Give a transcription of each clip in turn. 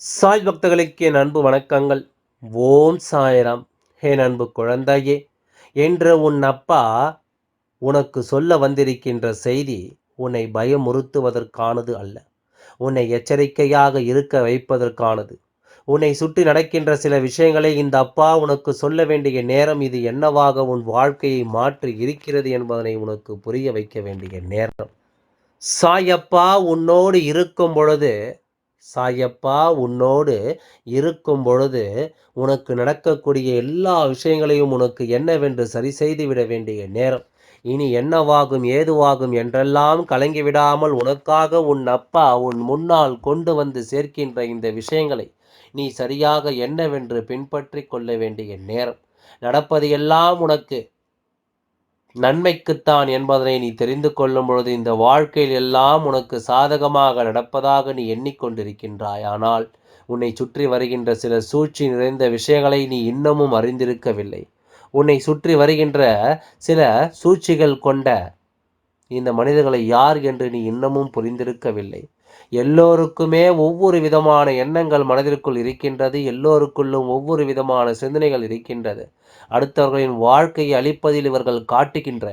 சாய் பக்தர்களுக்கு என் அன்பு வணக்கங்கள். ஓம் சாயராம். என் அன்பு குழந்தையே என்று உன் அப்பா உனக்கு சொல்ல வந்திருக்கின்ற செய்தி உன்னை பயமுறுத்துவதற்கானது அல்ல. உன்னை எச்சரிக்கையாக இருக்க வைப்பதற்கானது. உன்னை சுற்றி நடக்கின்ற சில விஷயங்களை இந்த அப்பா உனக்கு சொல்ல வேண்டிய நேரம் இது என்னவாக உன் வாழ்க்கையை மாற்றி இருக்கிறது என்பதனை உனக்கு புரிய வைக்க வேண்டிய நேரம். சாயப்பா உன்னோடு இருக்கும் பொழுது சாயப்பா உன்னோடு இருக்கும் பொழுது உனக்கு நடக்கக்கூடிய எல்லா விஷயங்களையும் உனக்கு என்னவென்று சரி செய்து விட வேண்டிய நேரம். இனி என்னவாகும் ஏதுவாகும் என்றெல்லாம் கலங்கிவிடாமல் உனக்காக உன் அப்பா உன் முன்னால் கொண்டு வந்து சேர்க்கின்ற இந்த விஷயங்களை நீ சரியாக என்னவென்று பின்பற்றி கொள்ள வேண்டிய நேரம். நடப்பது எல்லாம் உனக்கு நன்மைக்குத்தான் என்பதனை நீ தெரிந்து கொள்ளும் பொழுது இந்த வாழ்க்கையில் எல்லாம் உனக்கு சாதகமாக நடப்பதாக நீ எண்ணிக்கொண்டிருக்கின்றாய். ஆனால் உன்னை சுற்றி வருகின்ற சில சூழ்ச்சி நிறைந்த விஷயங்களை நீ இன்னமும் அறிந்திருக்கவில்லை. உன்னை சுற்றி வருகின்ற சில சூழ்ச்சிகள் கொண்ட இந்த மனிதர்களை யார் என்று நீ இன்னமும் புரிந்திருக்கவில்லை. எல்லோருக்குமே ஒவ்வொரு விதமான எண்ணங்கள் மனதிற்குள் இருக்கின்றது எல்லோருக்குள்ளும் ஒவ்வொரு விதமான சிந்தனைகள் இருக்கின்றது. அடுத்தவர்களின் வாழ்க்கையை அளிப்பதில் இவர்கள் காட்டுகின்ற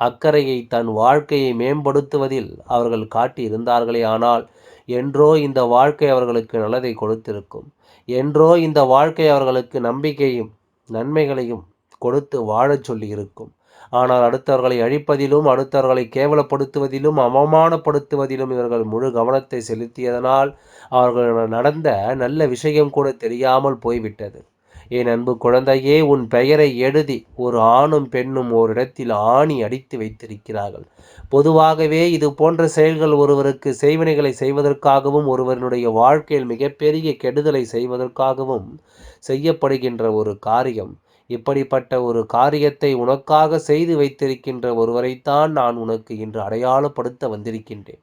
அக்கறையை தன் வாழ்க்கையை மேம்படுத்துவதில் அவர்கள் காட்டி இருந்தார்களே ஆனால் என்றோ இந்த வாழ்க்கை அவர்களுக்கு நல்லதை கொடுத்திருக்கும். என்றோ இந்த வாழ்க்கை அவர்களுக்கு நம்பிக்கையும் நன்மைகளையும் கொடுத்து வாழச் சொல்லி இருக்கும் ஆனால் அடுத்தவர்களை அழிப்பதிலும் அடுத்தவர்களை கேவலப்படுத்துவதிலும் அவமானப்படுத்துவதிலும் இவர்கள் முழு கவனத்தை செலுத்தியதனால் அவர்கள் நடந்த நல்ல விஷயம் கூட தெரியாமல் போய்விட்டது. என் அன்பு குழந்தையே உன் பெயரை எழுதி ஒரு ஆணும் பெண்ணும் ஓரிடத்தில் ஆணி அடித்து வைத்திருக்கிறார்கள். பொதுவாகவே இது போன்ற செயல்கள் ஒருவருக்கு செய்வினைகளை செய்வதற்காகவும் ஒருவருடைய வாழ்க்கையில் மிகப்பெரிய கெடுதலை செய்வதற்காகவும் செய்யப்படுகின்ற ஒரு காரியம். இப்படிப்பட்ட ஒரு காரியத்தை உனக்காக செய்து வைத்திருக்கின்ற ஒருவரைத்தான் நான் உனக்கு இன்று அடையாளப்படுத்த வந்திருக்கின்றேன்.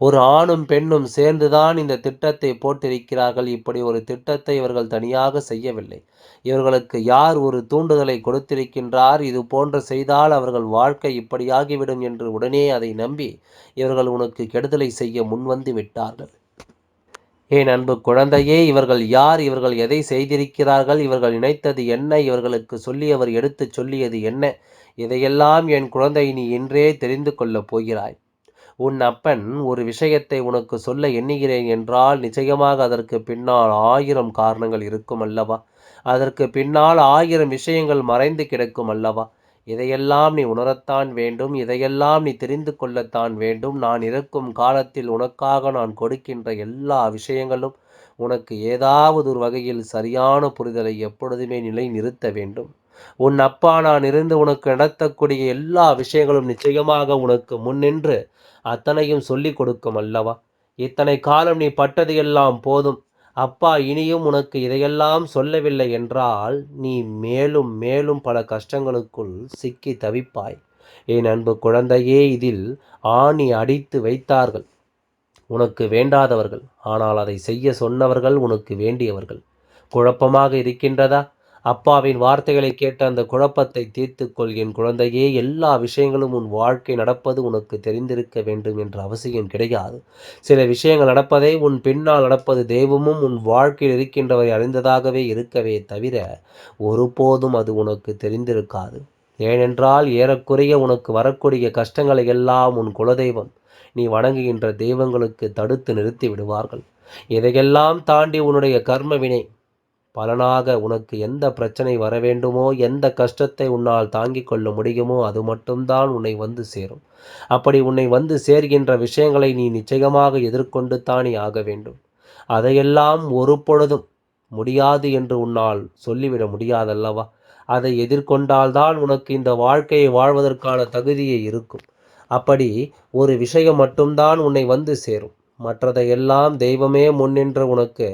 ஒரு ஆணும் பெண்ணும் சேர்ந்துதான் இந்த திட்டத்தை போட்டிருக்கிறார்கள். இப்படி ஒரு திட்டத்தை இவர்கள் தனியாக செய்யவில்லை. இவர்களுக்கு யார் ஒரு தூண்டுதலை கொடுத்திருக்கின்றார்? இது போன்ற செய்தால் அவர்கள் வாழ்க்கை இப்படியாகிவிடும் என்று உடனே அதை நம்பி இவர்கள் உனக்கு கெடுதலை செய்ய முன்வந்து விட்டார்கள். ஏன் அன்பு குழந்தையே இவர்கள் யார்? இவர்கள் எதை செய்திருக்கிறார்கள்? இவர்கள் நினைத்தது என்ன? இவர்களுக்கு சொல்லியவர் எடுத்துச் சொல்லியது என்ன? இதையெல்லாம் என் குழந்தை நீ இன்றே தெரிந்து கொள்ளப் போகிறாய். உன் அப்பன் ஒரு விஷயத்தை உனக்கு சொல்ல எண்ணுகிறேன் என்றால் நிச்சயமாக அதற்கு பின்னால் ஆயிரம் காரணங்கள் இருக்கும் அல்லவா? அதற்கு பின்னால் ஆயிரம் விஷயங்கள் மறைந்து கிடக்கும் அல்லவா? இதையெல்லாம் நீ உணரத்தான் வேண்டும் இதையெல்லாம் நீ தெரிந்து கொள்ளத்தான் வேண்டும். நான் இருக்கும் காலத்தில் உனக்காக நான் கொடுக்கின்ற எல்லா விஷயங்களும் உனக்கு ஏதாவது ஒரு வகையில் சரியான புரிதலை எப்பொழுதுமே நிலை நிறுத்த வேண்டும். உன் அப்பா நான் இருந்து உனக்கு நடத்தக்கூடிய எல்லா விஷயங்களும் நிச்சயமாக உனக்கு முன்னின்று அத்தனையும் சொல்லிக் கொடுக்கும் அல்லவா? இத்தனை காலம் நீ பட்டது எல்லாம் போதும். அப்பா இனியும் உனக்கு இதையெல்லாம் சொல்லவில்லை என்றால் நீ மேலும் மேலும் பல கஷ்டங்களுக்குள் சிக்கி தவிப்பாய். என் அன்பு குழந்தையே இதில் ஆணி அடித்து வைத்தார்கள். உனக்கு வேண்டாதவர்கள் ஆனால் அதை செய்ய சொன்னவர்கள் உனக்கு வேண்டியவர்கள். குழப்பமாக இருக்கின்றதா? அப்பாவின் வார்த்தைகளை கேட்ட அந்த குழப்பத்தை தீர்த்துக்கொள் என் குழந்தையே எல்லா விஷயங்களும் உன் வாழ்க்கை நடப்பது உனக்கு தெரிந்திருக்க வேண்டும் என்ற அவசியம் கிடையாது. சில விஷயங்கள் நடப்பதை உன் பின்னால் நடப்பது தெய்வமும் உன் வாழ்க்கையில் இருக்கின்றவரை அறிந்ததாகவே இருக்கவே தவிர ஒருபோதும் அது உனக்கு தெரிந்திருக்காது. ஏனென்றால் ஏறக்குறைய உனக்கு வரக்கூடிய கஷ்டங்களை எல்லாம் உன் குலதெய்வம் நீ வணங்குகின்ற தெய்வங்களுக்கு தடுத்து நிறுத்தி விடுவார்கள். இதையெல்லாம் தாண்டி உன்னுடைய கர்ம வினை பலனாக உனக்கு எந்த பிரச்சனை வர வேண்டுமோ எந்த கஷ்டத்தை உன்னால் தாங்கிக் கொள்ள முடியுமோ அது மட்டும்தான் உன்னை வந்து சேரும். அப்படி உன்னை வந்து சேர்கின்ற விஷயங்களை நீ நிச்சயமாக எதிர்கொண்டு தானே ஆக வேண்டும். அதையெல்லாம் ஒரு பொழுதும் முடியாது என்று உன்னால் சொல்லிவிட முடியாதல்லவா? அதை எதிர்கொண்டால்தான் உனக்கு இந்த வாழ்க்கையை வாழ்வதற்கான தகுதியே இருக்கும். அப்படி ஒரு விஷயம் மட்டும்தான் உன்னை வந்து சேரும். மற்றதையெல்லாம் தெய்வமே முன்னின்று உனக்கு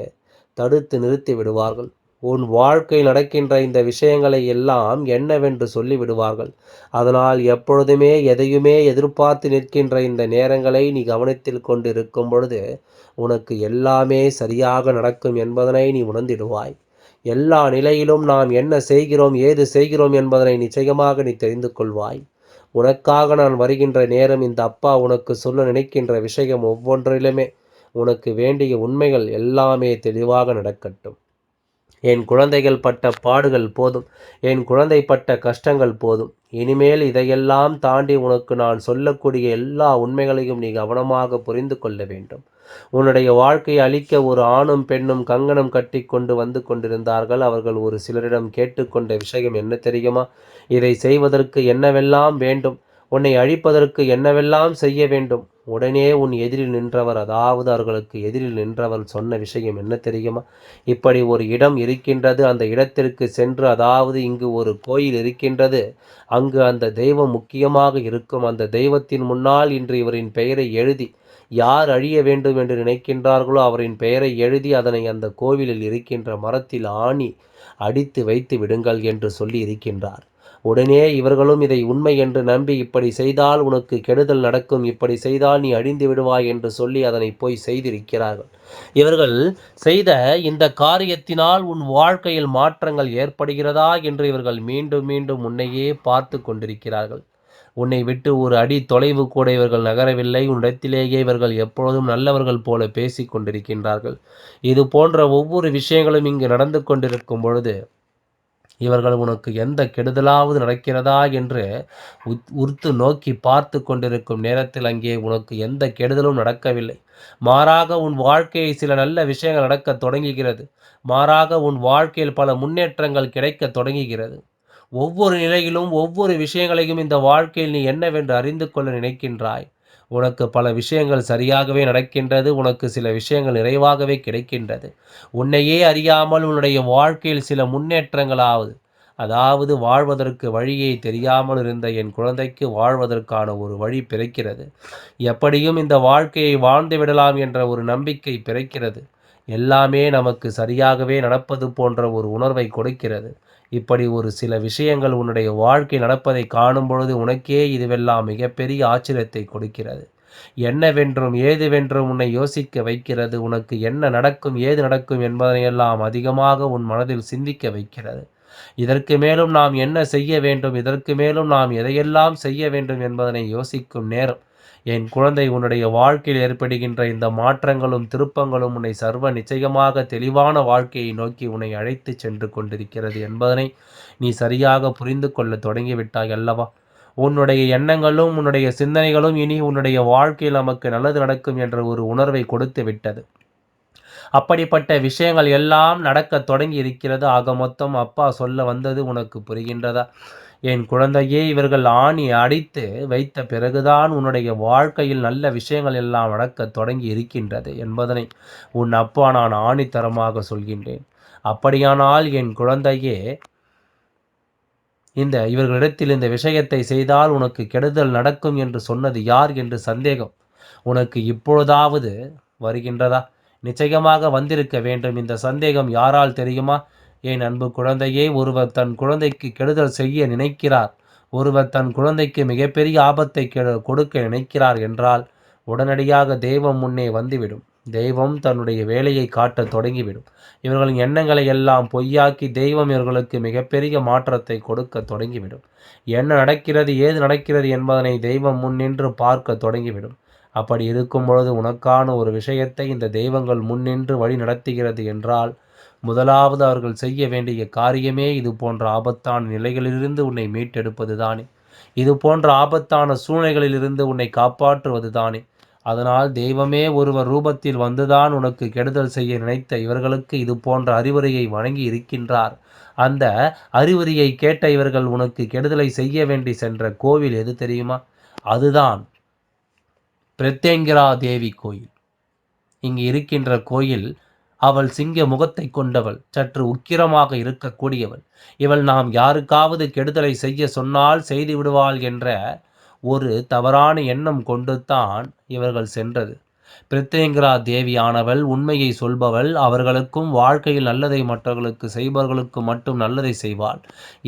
தடுத்து நிறுத்தி விடுவார்கள். உன் வாழ்க்கை நடக்கின்ற இந்த விஷயங்களை எல்லாம் என்னவென்று சொல்லி விடுவார்கள். அதனால் எப்பொழுதுமே எதையுமே எதிர்பார்த்து நிற்கின்ற இந்த நேரங்களை நீ கவனத்தில் கொண்டு இருக்கும் பொழுது உனக்கு எல்லாமே சரியாக நடக்கும் என்பதனை நீ உணர்ந்திடுவாய். எல்லா நிலையிலும் நாம் என்ன செய்கிறோம் ஏது செய்கிறோம் என்பதனை நிச்சயமாக நீ தெரிந்து கொள்வாய். உனக்காக நான் வருகின்ற நேரம் இந்த அப்பா உனக்கு சொல்ல நினைக்கின்ற விஷயம் ஒவ்வொன்றிலுமே உனக்கு வேண்டிய உண்மைகள் எல்லாமே தெளிவாக நடக்கட்டும். என் குழந்தைகள் பட்ட பாடுகள் போதும். என் குழந்தை பட்ட கஷ்டங்கள் போதும். இனிமேல் இதையெல்லாம் தாண்டி உனக்கு நான் சொல்லக்கூடிய எல்லா உண்மைகளையும் நீ கவனமாக புரிந்து கொள்ள வேண்டும். உன்னுடைய வாழ்க்கையை அழிக்க ஒரு ஆணும் பெண்ணும் கங்கணம் கட்டி கொண்டு வந்து கொண்டிருந்தார்கள். அவர்கள் ஒரு சிலரிடம் கேட்டுக்கொண்ட விஷயம் என்ன தெரியுமா? இதை செய்வதற்கு என்னவெல்லாம் வேண்டும்? உன்னை அழிப்பதற்கு என்னவெல்லாம் செய்ய வேண்டும்? உடனே உன் எதிரில் நின்றவர் அதாவது அவர்களுக்கு எதிரில் நின்றவர் சொன்ன விஷயம் என்ன தெரியுமா? இப்படி ஒரு இடம் இருக்கின்றது அந்த இடத்திற்கு சென்று அதாவது இங்கு ஒரு கோயில் இருக்கின்றது அங்கு அந்த தெய்வம் முக்கியமாக இருக்கும். அந்த தெய்வத்தின் முன்னால் இன்று இவரின் பெயரை எழுதி யார் அழிய வேண்டும் என்று நினைக்கின்றார்களோ அவரின் பெயரை எழுதி அதனை அந்த கோவிலில் இருக்கின்ற மரத்தில் ஆணி அடித்து வைத்து விடுங்கள் என்று சொல்லி இருக்கின்றார். உடனே இவர்களும் இதை உண்மை என்று நம்பி இப்படி செய்தால் உனக்கு கெடுதல் நடக்கும் இப்படி செய்தால் நீ அழிந்து விடுவாய் என்று சொல்லி அதனை போய் செய்திருக்கிறார்கள். இவர்கள் செய்த இந்த காரியத்தினால் உன் வாழ்க்கையில் மாற்றங்கள் ஏற்படுகிறதா என்று இவர்கள் மீண்டும் மீண்டும் உன்னையே பார்த்து கொண்டிருக்கிறார்கள். உன்னை விட்டு ஒரு அடி தொலைவு கூட இவர்கள் நகரவில்லை. உன்னிடத்திலேயே இவர்கள் எப்பொழுதும் நல்லவர்கள் போல பேசிக் கொண்டிருக்கின்றார்கள். இது போன்ற ஒவ்வொரு விஷயங்களும் இங்கு நடந்து கொண்டிருக்கும் பொழுது இவர்கள் உனக்கு எந்த கெடுதலாவது நடக்கிறதா என்று உறுத்து நோக்கி பார்த்து கொண்டிருக்கும் நேரத்தில் அங்கே உனக்கு எந்த கெடுதலும் நடக்கவில்லை. மாறாக உன் வாழ்க்கையை சில நல்ல விஷயங்கள் நடக்க தொடங்குகிறது. மாறாக உன் வாழ்க்கையில் பல முன்னேற்றங்கள் கிடைக்க தொடங்குகிறது. ஒவ்வொரு நிலையிலும் ஒவ்வொரு விஷயங்களையும் இந்த வாழ்க்கையில் நீ என்னவென்று அறிந்து கொள்ள நினைக்கின்றாய். உனக்கு பல விஷயங்கள் சரியாகவே நடக்கின்றது உனக்கு சில விஷயங்கள் நிறைவாகவே கிடைக்கின்றது. உன்னையே அறியாமல் உன்னுடைய வாழ்க்கையில் சில முன்னேற்றங்களாவது அதாவது வாழ்வதற்கு வழியை தெரியாமல் இருந்த என் குழந்தைக்கு வாழ்வதற்கான ஒரு வழி பிறக்கிறது. எப்படியும் இந்த வாழ்க்கையை வாழ்ந்து விடலாம் என்ற ஒரு நம்பிக்கை பிறக்கிறது. எல்லாமே நமக்கு சரியாகவே நடப்பது போன்ற ஒரு உணர்வை கொடுக்கிறது. இப்படி ஒரு சில விஷயங்கள் உன்னுடைய வாழ்க்கை நடப்பதை காணும் பொழுது உனக்கே இதுவெல்லாம் மிகப்பெரிய ஆச்சரியத்தை கொடுக்கிறது. என்னவென்றும் ஏதுவென்றும் உன்னை யோசிக்க வைக்கிறது. உனக்கு என்ன நடக்கும் ஏது நடக்கும் என்பதனையெல்லாம் அதிகமாக உன் மனதில் சிந்திக்க வைக்கிறது. இதற்கு மேலும் நாம் என்ன செய்ய வேண்டும் இதற்கு மேலும் நாம் எதையெல்லாம் செய்ய வேண்டும் என்பதனை யோசிக்கும் நேரம். என் குழந்தை உன்னுடைய வாழ்க்கையில் ஏற்படுகின்ற இந்த மாற்றங்களும் திருப்பங்களும் உன்னை சர்வ நிச்சயமாக தெளிவான வாழ்க்கையை நோக்கி உன்னை அழைத்து சென்று கொண்டிருக்கிறது என்பதனை நீ சரியாக புரிந்து கொள்ள தொடங்கிவிட்டாய் அல்லவா? உன்னுடைய எண்ணங்களும் உன்னுடைய சிந்தனைகளும் இனி உன்னுடைய வாழ்க்கையில் நமக்கு நல்லது நடக்கும் என்ற ஒரு உணர்வை கொடுத்து விட்டது. அப்படிப்பட்ட விஷயங்கள் எல்லாம் நடக்க தொடங்கி இருக்கிறது. ஆக மொத்தம் அப்பா சொல்ல வந்தது உனக்கு புரிகின்றதா? என் குழந்தையே இவர்கள் ஆணி அடித்து வைத்த பிறகுதான் உன்னுடைய வாழ்க்கையில் நல்ல விஷயங்கள் எல்லாம் நடக்க தொடங்கி இருக்கின்றது என்பதனை உன் அப்பா நான் ஆணித்தரமாக சொல்கின்றேன். அப்படியானால் என் குழந்தையே இந்த இவர்களிடத்தில் இந்த விஷயத்தை செய்தால் உனக்கு கெடுதல் நடக்கும் என்று சொன்னது யார் என்று சந்தேகம். உனக்கு இப்பொழுதாவது வருகின்றதா? நிச்சயமாக வந்திருக்க வேண்டும். இந்த சந்தேகம் யாரால் தெரியுமா? என் அன்பு குழந்தையே ஒருவர் தன் குழந்தைக்கு கெடுதல் செய்ய நினைக்கிறார். ஒருவர் தன் குழந்தைக்கு மிகப்பெரிய ஆபத்தை கொடுக்க நினைக்கிறார் என்றால் உடனடியாக தெய்வம் முன்னே வந்துவிடும். தெய்வம் தன்னுடைய வேலையை காட்ட தொடங்கிவிடும். இவர்களின் எண்ணங்களை எல்லாம் பொய்யாக்கி தெய்வம் இவர்களுக்கு மிகப்பெரிய மாற்றத்தை கொடுக்க தொடங்கிவிடும். என்ன நடக்கிறது ஏது நடக்கிறது என்பதனை தெய்வம் முன்னின்று பார்க்க தொடங்கிவிடும். அப்படி இருக்கும் பொழுது உனக்கான ஒரு விஷயத்தை இந்த தெய்வங்கள் முன்னின்று வழி நடத்துகிறது என்றால் முதலாவது அவர்கள் செய்ய வேண்டிய காரியமே இது போன்ற ஆபத்தான நிலைகளிலிருந்து உன்னை மீட்டெடுப்பது தானே இது போன்ற ஆபத்தான சூழ்நிலைகளிலிருந்து உன்னை காப்பாற்றுவது தானே அதனால் தெய்வமே ஒருவர் ரூபத்தில் வந்துதான் உனக்கு கெடுதல் செய்ய நினைத்த இவர்களுக்கு இது போன்ற அறிவுரையை வழங்கி இருக்கின்றார். அந்த அறிவுரையை கேட்ட இவர்கள் உனக்கு கெடுதலை செய்ய வேண்டி சென்ற கோவில் எது தெரியுமா? அதுதான் பிரத்யங்கிரா தேவி கோயில். இங்கு இருக்கின்ற கோயில் அவள் சிங்க முகத்தை கொண்டவள். சற்று உக்கிரமாக இருக்கக்கூடியவள். இவள் நாம் யாருக்காவது கெடுதலை செய்ய சொன்னால் செய்து விடுவாள் என்ற ஒரு தவறான எண்ணம் கொண்டுத்தான் இவர்கள் சென்றது. பிரித்தேங்கிரா தேவியானவள் உண்மையை சொல்பவள். அவர்களுக்கும் வாழ்க்கையில் நல்லதை மற்றவர்களுக்கு செய்பவர்களுக்கு மட்டும் நல்லதை செய்வாள்.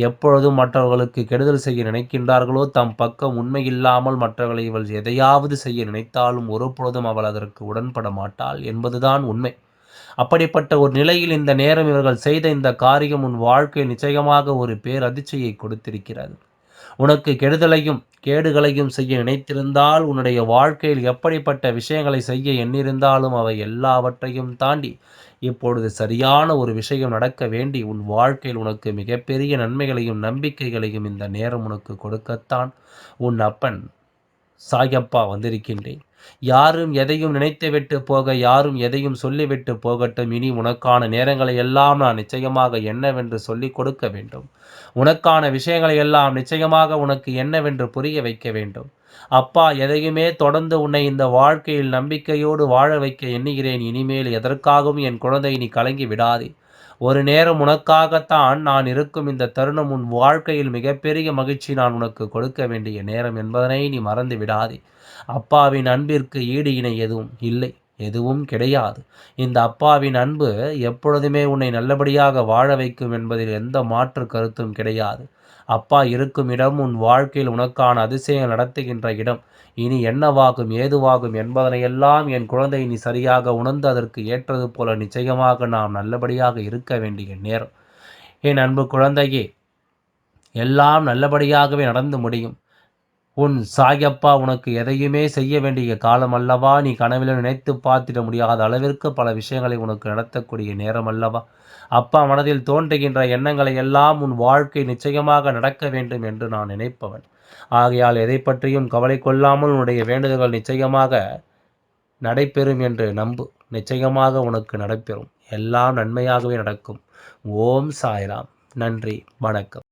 எப்பொழுதும் மற்றவர்களுக்கு கெடுதல் செய்ய நினைக்கின்றார்களோ தம் பக்கம் உண்மையில்லாமல் மற்றவர்களை இவள் எதையாவது செய்ய நினைத்தாலும் ஒருபொழுதும் அவள் அதற்கு உடன்பட மாட்டாள் என்பதுதான் உண்மை. அப்படிப்பட்ட ஒரு நிலையில் இந்த நேரம் இவர்கள் செய்த இந்த காரியம் உன் வாழ்க்கை நிச்சயமாக ஒரு பேரதிர்ச்சியை கொடுத்திருக்கிறது. உனக்கு கெடுதலையும் கேடுகளையும் செய்ய நினைத்திருந்தால் உன்னுடைய வாழ்க்கையில் எப்படிப்பட்ட விஷயங்களை செய்ய எண்ணிருந்தாலும் அவை எல்லாவற்றையும் தாண்டி இப்பொழுது சரியான ஒரு விஷயம் நடக்க வேண்டி உன் வாழ்க்கையில் உனக்கு மிகப்பெரிய நன்மைகளையும் நம்பிக்கைகளையும் இந்த நேரம் உனக்கு கொடுக்கத்தான் உன் அப்பன் சாயப்பா வந்திருக்கின்றேன். யாரும் எதையும் நினைத்துவிட்டு போக யாரும் எதையும் சொல்லிவிட்டு போகட்டும். இனி உனக்கான நேரங்களை எல்லாம் நான் நிச்சயமாக என்னவென்று சொல்லிக் கொடுக்க வேண்டும். உனக்கான விஷயங்களை எல்லாம் நிச்சயமாக உனக்கு என்னவென்று புரிய வைக்க வேண்டும். அப்பா எதையுமே தொடர்ந்து உன்னை இந்த வாழ்க்கையில் நம்பிக்கையோடு வாழ வைக்க எண்ணுகிறேன். இனிமேல் எதற்காகவும் என் குழந்தை நீ கலங்கி விடாதே. ஒரு நேரம் உனக்காகத்தான் நான் இருக்கும் இந்த தருணம் உன் வாழ்க்கையில் மிகப்பெரிய மகிழ்ச்சி நான் உனக்கு கொடுக்க வேண்டிய நேரம் என்பதனை நீ மறந்து விடாதே. அப்பாவின் அன்பிற்கு ஈடு இணை எதுவும் இல்லை எதுவும் கிடையாது. இந்த அப்பாவின் அன்பு எப்பொழுதுமே உன்னை நல்லபடியாக வாழ வைக்கும் என்பதில் எந்த மாற்று கருத்தும் கிடையாது. அப்பா இருக்கும் இடம் உன் வாழ்க்கையில் உனக்கான அதிசயம் நடத்துகின்ற இடம். இனி என்னவாகும் ஏதுவாகும் என்பதனையெல்லாம் என் குழந்தை நீ சரியாக உணர்ந்து அதற்கு ஏற்றது போல நிச்சயமாக நாம் நல்லபடியாக இருக்க வேண்டிய நேரம். என் அன்பு குழந்தையே எல்லாம் நல்லபடியாகவே நடந்து முடியும். உன் சாயப்பா உனக்கு எதையுமே செய்ய வேண்டிய காலம் அல்லவா? நீ கனவில் நினைத்து பார்த்திட முடியாத அளவிற்கு பல விஷயங்களை உனக்கு நடத்தக்கூடிய நேரம் அல்லவா? அப்பா மனதில் தோன்றுகின்ற எண்ணங்களை எல்லாம் உன் வாழ்க்கை நிச்சயமாக நடக்க வேண்டும் என்று நான் நினைப்பவன். ஆகையால் எதை பற்றியும் கவலை கொள்ளாமல் உன்னுடைய வேண்டுதல்கள் நிச்சயமாக நடைபெறும் என்று நம்பு. நிச்சயமாக உனக்கு நடைபெறும். எல்லாம் நன்மையாகவே நடக்கும். ஓம் சாய்ராம். நன்றி. வணக்கம்.